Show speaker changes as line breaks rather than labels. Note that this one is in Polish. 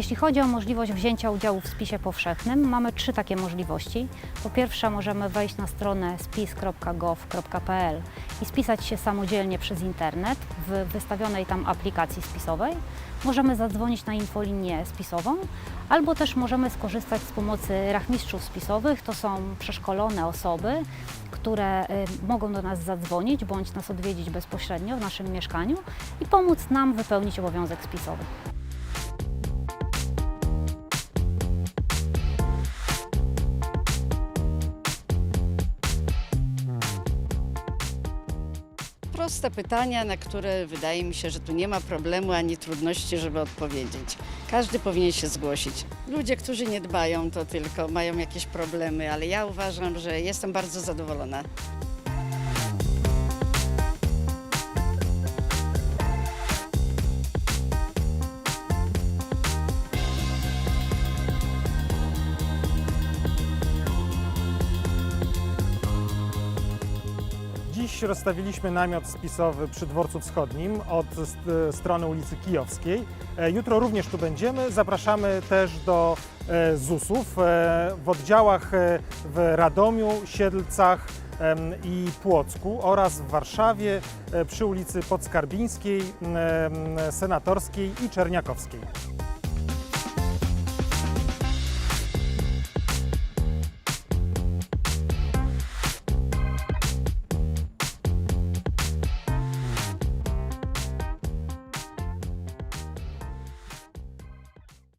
Jeśli chodzi o możliwość wzięcia udziału w spisie powszechnym, mamy trzy takie możliwości. Po pierwsze, możemy wejść na stronę spis.gov.pl i spisać się samodzielnie przez internet w wystawionej tam aplikacji spisowej. Możemy zadzwonić na infolinię spisową, albo też możemy skorzystać z pomocy rachmistrzów spisowych. To są przeszkolone osoby, które y, mogą do nas zadzwonić bądź nas odwiedzić bezpośrednio w naszym mieszkaniu i pomóc nam wypełnić obowiązek spisowy.
Proste pytania, na które wydaje mi się, że tu nie ma problemu ani trudności, żeby odpowiedzieć. Każdy powinien się zgłosić. Ludzie, którzy nie dbają, to tylko mają jakieś problemy, ale ja uważam, że jestem bardzo zadowolona.
Dziś rozstawiliśmy namiot spisowy przy dworcu wschodnim od st- strony ulicy Kijowskiej. E, Jutro również tu będziemy. Zapraszamy też do e, ZUS-ów e, w oddziałach e, w Radomiu, Siedlcach i Płocku oraz w Warszawie e, przy ulicy Podskarbińskiej, Senatorskiej i Czerniakowskiej.